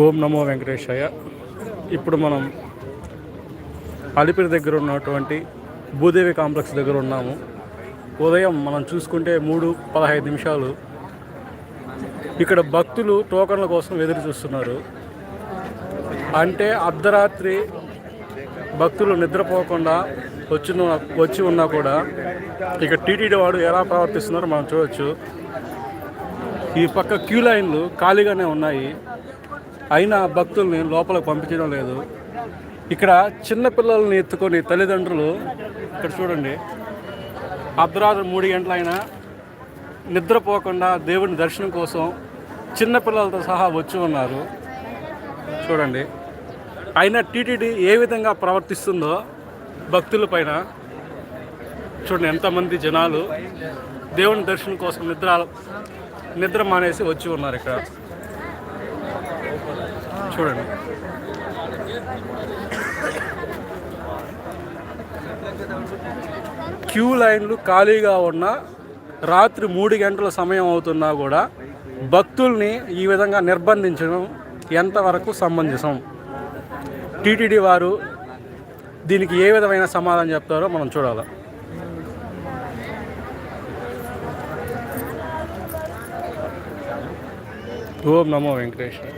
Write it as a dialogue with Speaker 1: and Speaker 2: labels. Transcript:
Speaker 1: ఓం నమో వెంకటేశాయ ఇప్పుడు మనం అలిపిరి దగ్గర ఉన్నటువంటి భూదేవి కాంప్లెక్స్ దగ్గర ఉన్నాము. ఉదయం మనం చూసుకుంటే మూడు పదహైదు నిమిషాలు ఇక్కడ భక్తులు టోకన్ల కోసం ఎదురు చూస్తున్నారు. అంటే అర్ధరాత్రి భక్తులు నిద్రపోకుండా వచ్చిన వచ్చి ఉన్నా కూడా ఇక టీటీడీ వాడు ఎలా ప్రవర్తిస్తున్నారో మనం చూడవచ్చు ఈ పక్క క్యూ లైన్లు ఖాళీగానే ఉన్నాయి. అయినా భక్తుల్ని లోపలికి పంపించడం లేదు. ఇక్కడ చిన్న పిల్లల్ని ఎత్తుకొని తల్లిదండ్రులు ఇక్కడ చూడండి. అర్ధరాత్రి మూడు గంటలైనా నిద్రపోకుండా దేవుని దర్శనం కోసం చిన్నపిల్లలతో సహా వచ్చి ఉన్నారు. చూడండి. అయినా టీటీడీ ఏ విధంగా ప్రవర్తిస్తుందో భక్తుల పైన చూడండి ఎంతమంది జనాలు దేవుని దర్శనం కోసం నిద్ర నిద్ర మానేసి వచ్చి ఉన్నారు ఇక్కడ. చూడండి. క్యూ లైన్లు ఖాళీగా ఉన్న రాత్రి మూడు గంటల సమయం అవుతున్నా కూడా భక్తుల్ని ఈ విధంగా నిర్బంధించడం ఎంతవరకు సమంజసం? టీటీడీ వారు దీనికి ఏ విధమైన సమాధానం చెప్తారో మనం చూడాలి. ఓం నమో వెంకటేశ్వర.